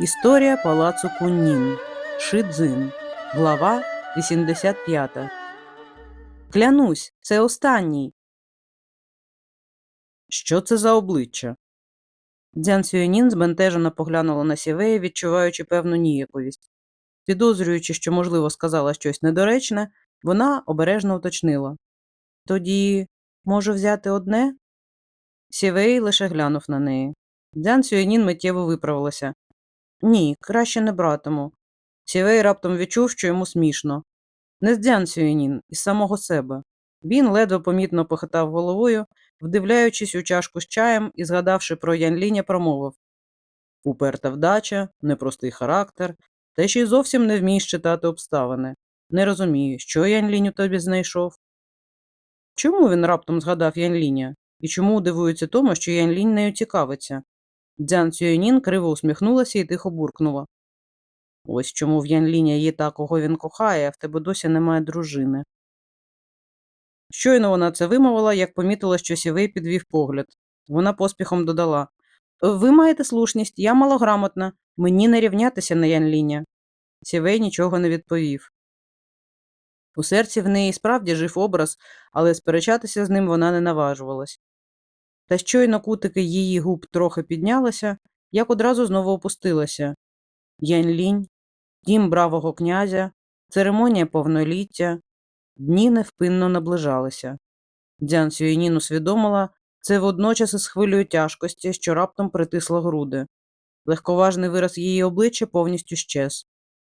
Історія палацу Куннін. Шидзин. Глава 85. Клянусь, це останній. Що це за обличчя? Дзян Сюєнін збентежено поглянула на сівея, відчуваючи певну ніяковість. Підозрюючи, що, можливо, сказала щось недоречне, вона обережно уточнила. Тоді, можу взяти одне? Сівей лише глянув на неї. Дзян Сюєнін миттєво виправилася. Ні, краще не братиму. Сівей раптом відчув, що йому смішно. Не з Дзян Сюєнін, із самого себе. Він ледве помітно похитав головою, вдивляючись у чашку з чаєм і, згадавши про Янліня, промовив Уперта вдача, непростий характер, та ще й зовсім не вмієш читати обставини. Не розумію, що Янлінь у тобі знайшов. Чому він раптом згадав Янліня? І чому дивується тому, що Янлінь нею цікавиться? Дзян Цюєнін криво усміхнулася і тихо буркнула. Ось чому в Янліня є та, кого він кохає, а в тебе досі немає дружини. Щойно вона це вимовила, як помітила, що сівей підвів погляд. Вона поспіхом додала Ви маєте слушність, я малограмотна, мені не рівнятися на Янліня. Сівей нічого не відповів. У серці в неї справді жив образ, але сперечатися з ним вона не наважувалась. Та щойно кутики її губ трохи піднялися, як одразу знову опустилася. Янлінь, дім бравого князя, церемонія повноліття, дні невпинно наближалися. Дзян Сюєнін усвідомила це водночас із хвилею тяжкості, що раптом притисла груди. Легковажний вираз її обличчя повністю щез.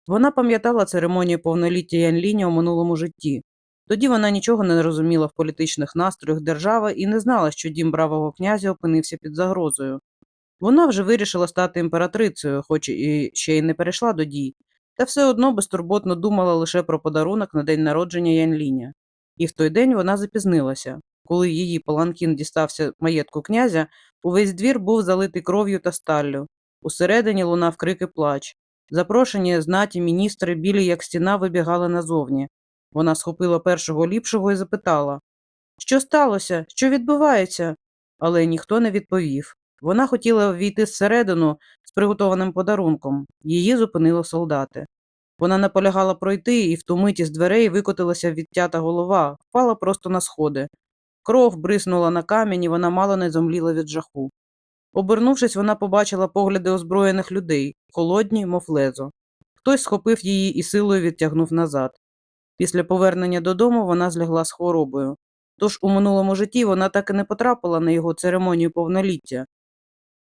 Вона пам'ятала церемонію повноліття Янліня у минулому житті. Тоді вона нічого не розуміла в політичних настроях держави і не знала, що дім бравого князя опинився під загрозою. Вона вже вирішила стати імператрицею, хоч і ще й не перейшла до дій, та все одно безтурботно думала лише про подарунок на день народження Янліня. І в той день вона запізнилася. Коли її паланкін дістався маєтку князя, увесь двір був залитий кров'ю та сталлю. Усередині лунав крик і плач. Запрошені знаті міністри, білі як стіна, вибігали назовні. Вона схопила першого ліпшого і запитала Що сталося? Що відбувається? Але ніхто не відповів. Вона хотіла ввійти зсередину з приготованим подарунком. Її зупинили солдати. Вона наполягала пройти, і в ту миті з дверей викотилася відтята голова, впала просто на сходи. Кров бриснула на камінь, і вона мало не зомліла від жаху. Обернувшись, вона побачила погляди озброєних людей, холодні, мов лезо. Хтось схопив її і силою відтягнув назад. Після повернення додому вона злягла з хворобою. Тож у минулому житті вона так і не потрапила на його церемонію повноліття.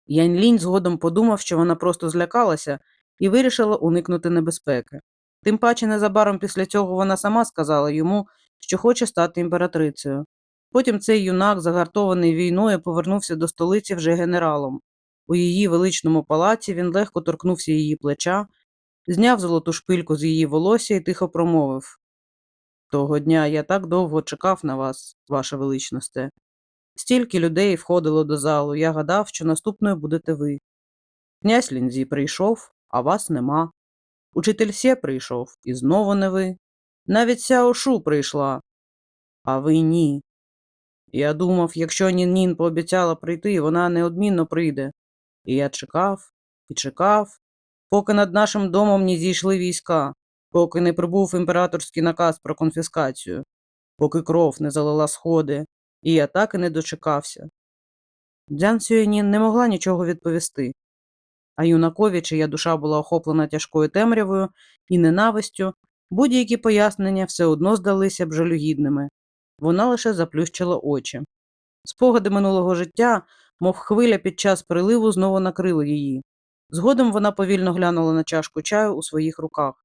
Янь-Лінь згодом подумав, що вона просто злякалася і вирішила уникнути небезпеки. Тим паче незабаром після цього вона сама сказала йому, що хоче стати імператрицею. Потім цей юнак, загартований війною, повернувся до столиці вже генералом. У її величному палаці він легко торкнувся її плеча, зняв золоту шпильку з її волосся і тихо промовив Того дня я так довго чекав на вас, ваше величносте. Стільки людей входило до залу, я гадав, що наступною будете ви. Князь Лінзі прийшов, а вас нема. Учитель Сє прийшов, і знову не ви. Навіть Сяо Шу прийшла, а ви ні. Я думав, якщо Нін-Нін пообіцяла прийти, вона неодмінно прийде. І я чекав і чекав, поки над нашим домом не зійшли війська, поки не прибув імператорський наказ про конфіскацію, поки кров не залила сходи, і я так і не дочекався. Дзян Сюєнін не могла нічого відповісти, а юнакові, чия душа була охоплена тяжкою темрявою і ненавистю, будь-які пояснення все одно здалися б жалюгідними. Вона лише заплющила очі. Спогади минулого життя, мов хвиля під час приливу, знову накрили її. Згодом вона повільно глянула на чашку чаю у своїх руках.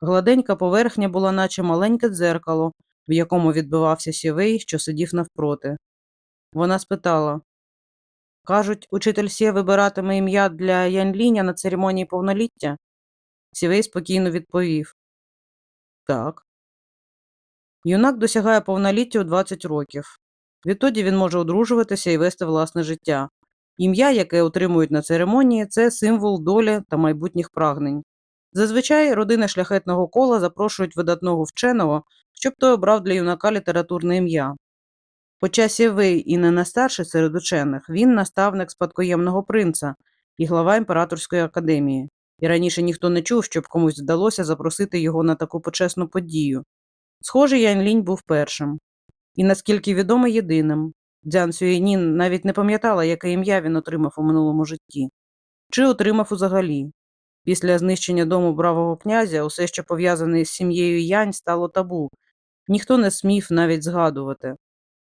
Гладенька поверхня була, наче маленьке дзеркало, в якому відбивався сівей, що сидів навпроти. Вона спитала Кажуть, учитель Сє вибиратиме ім'я для Янліня на церемонії повноліття? Сівей спокійно відповів Так. Юнак досягає повноліття у 20 років. Відтоді він може одружуватися і вести власне життя. Ім'я, яке отримують на церемонії, це символ долі та майбутніх прагнень. Зазвичай родини шляхетного кола запрошують видатного вченого, щоб той обрав для юнака літературне ім'я. Хоча Сєвей і не найстарший серед учених, він наставник спадкоємного принца і глава імператорської академії. і раніше ніхто не чув, щоб комусь вдалося запросити його на таку почесну подію. Схоже, Янь Лінь був першим. І наскільки відомо єдиним. Дзян Сюєнін навіть не пам'ятала, яке ім'я він отримав у минулому житті. Чи отримав узагалі. Після знищення дому бравого князя усе, що пов'язане з сім'єю Янь, стало табу. Ніхто не смів навіть згадувати.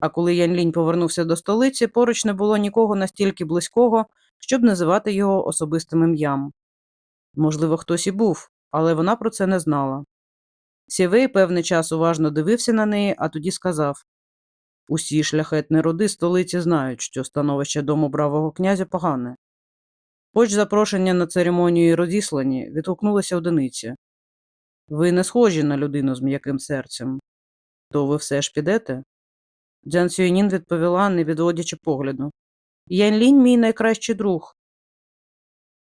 А коли Янь Лінь повернувся до столиці, поруч не було нікого настільки близького, щоб називати його особистим ім'ям. Можливо, хтось і був, але вона про це не знала. Сівей певний час уважно дивився на неї, а тоді сказав Усі шляхетні роди столиці знають, що становище дому бравого князя погане. Хоч запрошення на церемонію розіслані, відгукнулися одиниці. Ви не схожі на людину з м'яким серцем. То ви все ж підете? Дзян Сюєнін відповіла, не відводячи погляду. Янь Лінь мій найкращий друг.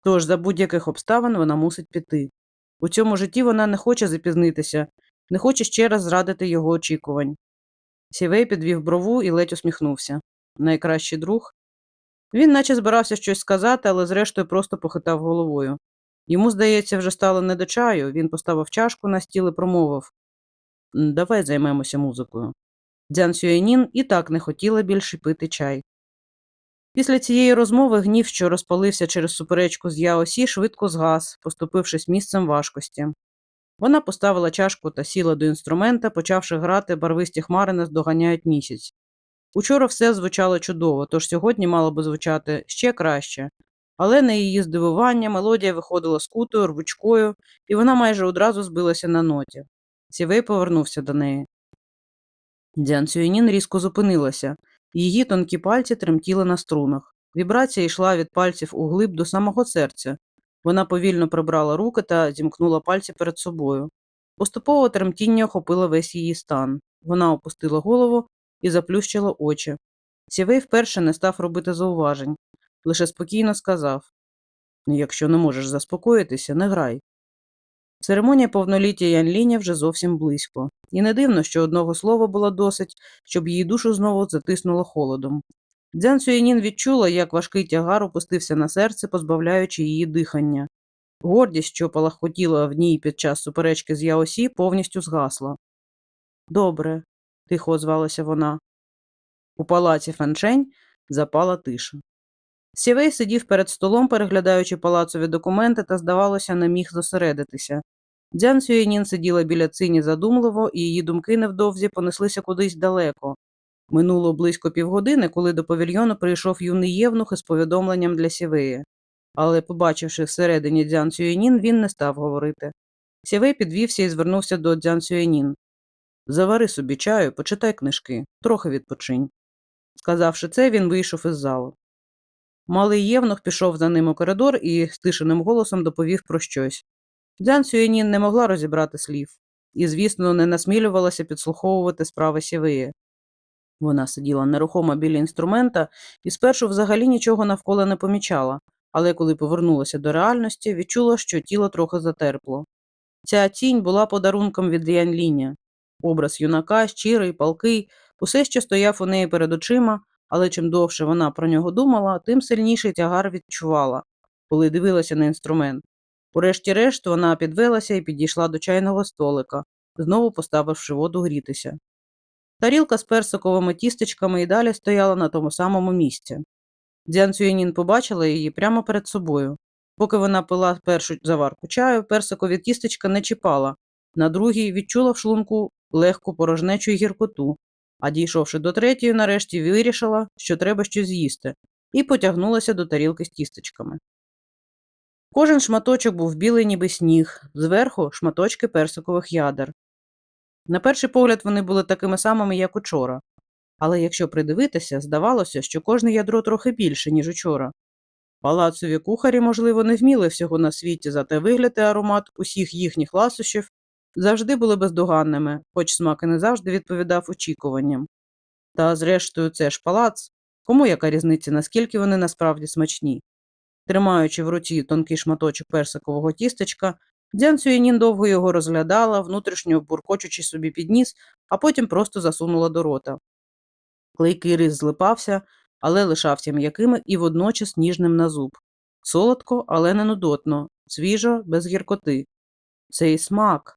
Тож за будь-яких обставин вона мусить піти. У цьому житті вона не хоче запізнитися, не хоче ще раз зрадити його очікувань. Сівей підвів брову і ледь усміхнувся. Найкращий друг. Він наче збирався щось сказати, але зрештою просто похитав головою. Йому, здається, вже стало не до чаю, він поставив чашку на стіл і промовив Давай займемося музикою. Дзян Сюєнін і так не хотіла більше пити чай. Після цієї розмови гнів, що розпалився через суперечку з Яосі, швидко згас, поступившись місцем важкості. Вона поставила чашку та сіла до інструмента, почавши грати барвисті хмари наздоганяють місяць. Учора все звучало чудово, тож сьогодні мало би звучати ще краще. Але на її здивування мелодія виходила скутою, рвучкою, і вона майже одразу збилася на ноті. Сівей повернувся до неї. Дзян Сюєнін різко зупинилася. Її тонкі пальці тремтіли на струнах. Вібрація йшла від пальців у глиб до самого серця. Вона повільно прибрала руки та зімкнула пальці перед собою. Поступово тремтіння охопило весь її стан. Вона опустила голову і заплющила очі. Сівей вперше не став робити зауважень, лише спокійно сказав Якщо не можеш заспокоїтися, не грай. Церемонія повноліття Янліня вже зовсім близько, і не дивно, що одного слова було досить, щоб її душу знову затиснуло холодом. Дзян Сюєнін відчула, як важкий тягар опустився на серце, позбавляючи її дихання. Гордість, що палахотіла в ній під час суперечки з Яосі, повністю згасла. Добре, тихо озвалася вона. У палаці Фанчень запала тиша. Сівей сидів перед столом, переглядаючи палацові документи, та, здавалося, не міг зосередитися. Дзян Сюєнін сиділа біля цині задумливо, і її думки невдовзі понеслися кудись далеко. Минуло близько півгодини, коли до павільйону прийшов юний євнух із повідомленням для Сівеї. Але, побачивши всередині Дзян Сюєнін, він не став говорити. Сівей підвівся і звернувся до Дзян Сюєнін. Завари собі чаю, почитай книжки, трохи відпочинь. Сказавши це, він вийшов із залу. Малий євнух пішов за ним у коридор і стишеним голосом доповів про щось. Дзян Сюєнін не могла розібрати слів і, звісно, не насмілювалася підслуховувати справи Сівеї. Вона сиділа нерухомо біля інструмента і спершу взагалі нічого навколо не помічала, але коли повернулася до реальності, відчула, що тіло трохи затерпло. Ця тінь була подарунком від Янліня. Образ юнака, щирий, палкий, усе, що стояв у неї перед очима, але чим довше вона про нього думала, тим сильніший тягар відчувала, коли дивилася на інструмент. Урешті-решт вона підвелася і підійшла до чайного столика, знову поставивши воду грітися. Тарілка з персиковими тістечками і далі стояла на тому самому місці. Дзян Цюєнін побачила її прямо перед собою. Поки вона пила першу заварку чаю, персикові тістечка не чіпала, на другій відчула в шлунку легку порожнечу й гіркоту, а дійшовши до третьої, нарешті вирішила, що треба щось з'їсти, і потягнулася до тарілки з тістечками. Кожен шматочок був білий, ніби сніг, зверху шматочки персикових ядер. На перший погляд вони були такими самими, як учора, але якщо придивитися, здавалося, що кожне ядро трохи більше, ніж учора. Палацові кухарі, можливо, не вміли всього на світі, зате вигляд і аромат усіх їхніх ласощів завжди були бездоганними, хоч смак і не завжди відповідав очікуванням. Та, зрештою, це ж палац. Кому яка різниця, наскільки вони насправді смачні? Тримаючи в руці тонкий шматочок персикового тістечка, Дзян Сюєнін довго його розглядала, внутрішньо буркочучи собі під ніс, а потім просто засунула до рота. Клейкий рис злипався, але лишався м'яким і водночас ніжним на зуб. Солодко, але не нудотно, свіжо, без гіркоти. Цей смак.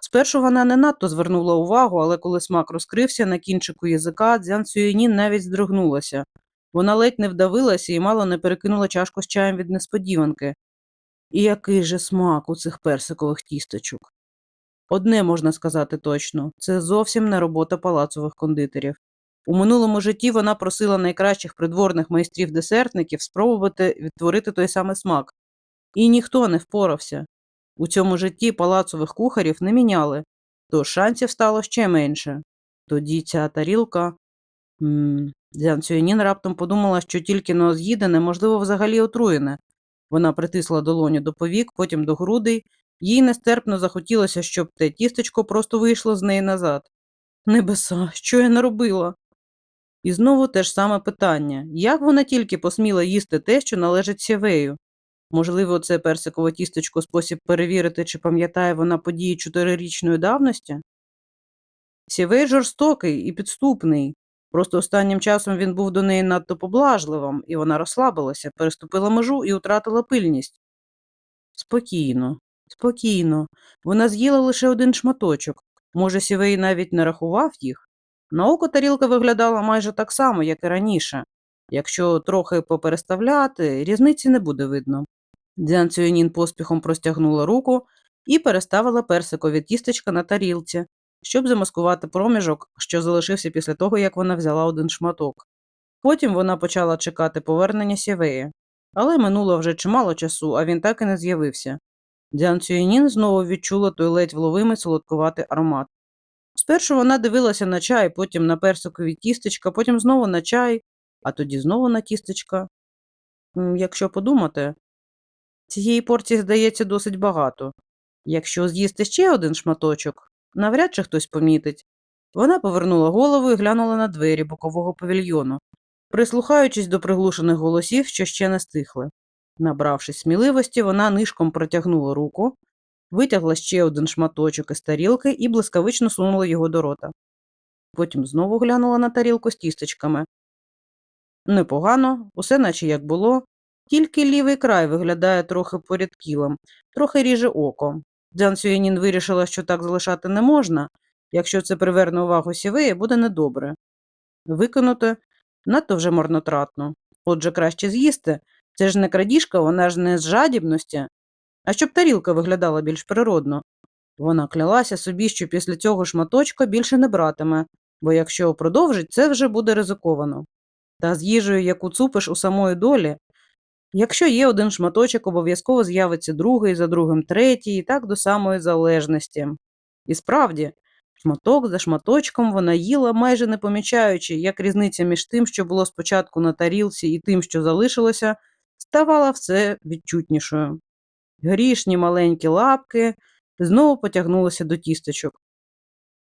Спершу вона не надто звернула увагу, але коли смак розкрився на кінчику язика, Дзян Сюєнін навіть здригнулася. Вона ледь не вдавилася і мало не перекинула чашку з чаєм від несподіванки. І який же смак у цих персикових тісточок. Одне можна сказати точно це зовсім не робота палацових кондитерів. У минулому житті вона просила найкращих придворних майстрів-десертників спробувати відтворити той самий смак. І ніхто не впорався. У цьому житті палацових кухарів не міняли, тож шансів стало ще менше. Тоді ця тарілка. Дзян Цюєнін раптом подумала, що тільки но з'їдене, можливо, взагалі отруєне. Вона притисла долоню до повік, потім до грудей. Їй нестерпно захотілося, щоб те тістечко просто вийшло з неї назад. Небеса, що я наробила? І знову те ж саме питання як вона тільки посміла їсти те, що належить сєвею? Можливо, це персикове тістечко спосіб перевірити, чи пам'ятає вона події чотирирічної давності? Сєвей жорстокий і підступний. Просто останнім часом він був до неї надто поблажливим, і вона розслабилася, переступила межу і втратила пильність. Спокійно, спокійно. Вона з'їла лише один шматочок. Може, Сівей навіть не рахував їх? На око тарілка виглядала майже так само, як і раніше. Якщо трохи попереставляти, різниці не буде видно. Дзян Цюєнін поспіхом простягнула руку і переставила персикові тістечка на тарілці, щоб замаскувати проміжок, що залишився після того, як вона взяла один шматок. Потім вона почала чекати повернення Сєвея. Але минуло вже чимало часу, а він так і не з'явився. Дзян Цюєнін знову відчула той ледь вловимий солодкуватий аромат. Спершу вона дивилася на чай, потім на персикові тістечка, потім знову на чай, а тоді знову на тістечка. Якщо подумати, цієї порції здається досить багато. Якщо з'їсти ще один шматочок, навряд чи хтось помітить. Вона повернула голову і глянула на двері бокового павільйону, прислухаючись до приглушених голосів, що ще не стихли. Набравшись сміливості, вона нишком протягнула руку, витягла ще один шматочок із тарілки і блискавично сунула його до рота. Потім знову глянула на тарілку з тістечками. Непогано, усе наче як було, тільки лівий край виглядає трохи порядкілим, трохи ріже око. Дзян Сюєнін вирішила, що так залишати не можна, якщо це приверне увагу сівея, буде недобре. Викинути надто вже марнотратно. Отже, краще з'їсти. Це ж не крадіжка, вона ж не з жадібності, а щоб тарілка виглядала більш природно. Вона клялася собі, що після цього шматочка більше не братиме, бо якщо продовжить, це вже буде ризиковано. Та з їжею, яку цупиш у самої долі, якщо є один шматочок, обов'язково з'явиться другий, за другим третій, і так до самої залежності. І справді, шматок за шматочком вона їла, майже не помічаючи, як різниця між тим, що було спочатку на тарілці, і тим, що залишилося, ставала все відчутнішою. Грішні маленькі лапки знову потягнулися до тістечок.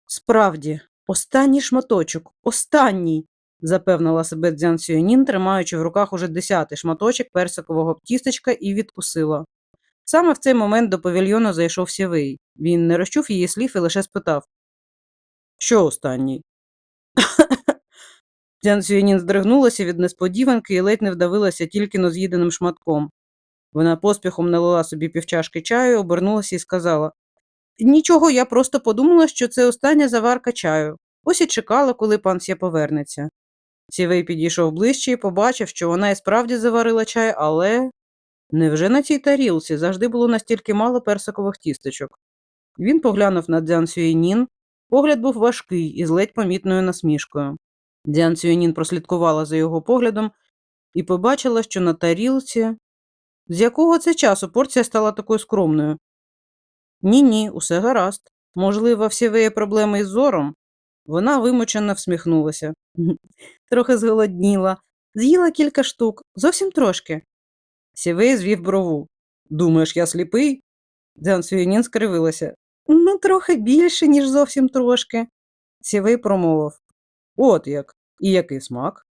Справді, останній шматочок, останній, запевнила себе Дзян Сюєнін, тримаючи в руках уже десятий шматочок персикового тістечка і відкусила. Саме в цей момент до павільйону зайшов сівий. Він не розчув її слів і лише спитав Що останній? Дзян Сюєнін здригнулася від несподіванки і ледь не вдавилася тільки но з'їденим шматком. Вона поспіхом налила собі півчашки чаю, обернулася і сказала Нічого, я просто подумала, що це остання заварка чаю. Ось і чекала, коли пан Сє повернеться. Сівей підійшов ближче і побачив, що вона і справді заварила чай, але невже на цій тарілці завжди було настільки мало персикових тістечок? Він поглянув на Дзян Сюєнін. Погляд був важкий і з ледь помітною насмішкою. Дзян Сюєнін прослідкувала за його поглядом і побачила, що на тарілці. З якого це часу порція стала такою скромною? Ні, ні, усе гаразд. Можливо, в сівеє проблеми із зором? Вона вимучено всміхнулася. Трохи зголодніла. З'їла кілька штук, зовсім трошки. Сівей звів брову. Думаєш, я сліпий? Дзян Сюєнін скривилася. Ну, трохи більше, ніж зовсім трошки. Сівей промовив. От як. І який смак?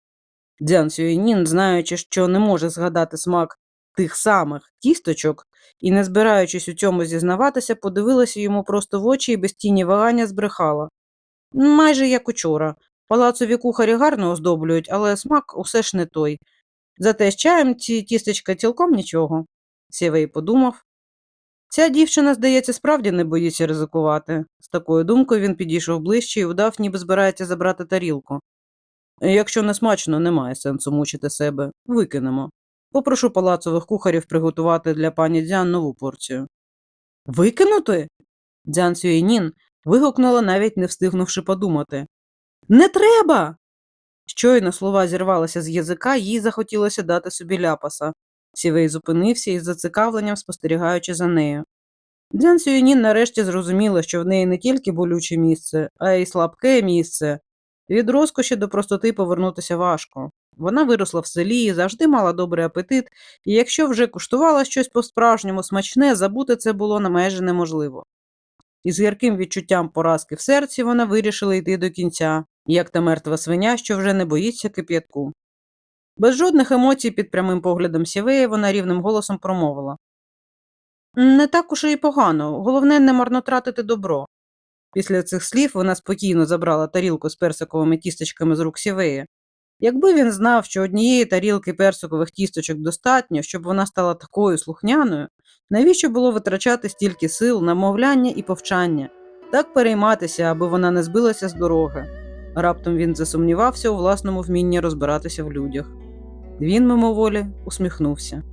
Дзян Сюєнін, знаючи, що не може згадати смак тих самих тісточок, і, не збираючись у цьому зізнаватися, подивилася йому просто в очі і без тіні вагання збрехала. Майже як учора. Палацові кухарі гарно оздоблюють, але смак усе ж не той. Зате з чаєм ці тістечка цілком нічого. Сєвей подумав. Ця дівчина, здається, справді не боїться ризикувати. З такою думкою він підійшов ближче і вдав, ніби збирається забрати тарілку. Якщо не смачно, немає сенсу мучити себе. Викинемо. Попрошу палацових кухарів приготувати для пані Дзян нову порцію. Викинути? Дзян Сюєнін вигукнула, навіть не встигнувши подумати. Не треба. Щойно слова зірвалися з язика, їй захотілося дати собі ляпаса. Сівей зупинився із зацікавленням, спостерігаючи за нею. Дзян Сюєнін нарешті зрозуміла, що в неї не тільки болюче місце, а й слабке місце. Від розкоші до простоти повернутися важко. Вона виросла в селі, завжди мала добрий апетит, і якщо вже куштувала щось по-справжньому смачне, забути це було на майже неможливо. Із гірким відчуттям поразки в серці вона вирішила йти до кінця, як та мертва свиня, що вже не боїться кип'ятку. Без жодних емоцій під прямим поглядом сівея вона рівним голосом промовила Не так уж і погано, головне не марнотратити добро. Після цих слів вона спокійно забрала тарілку з персиковими тістечками з рук сівея. Якби він знав, що однієї тарілки персикових тісточок достатньо, щоб вона стала такою слухняною, навіщо було витрачати стільки сил на мовляння і повчання, так перейматися, аби вона не збилася з дороги. Раптом він засумнівався у власному вмінні розбиратися в людях. Він мимоволі усміхнувся.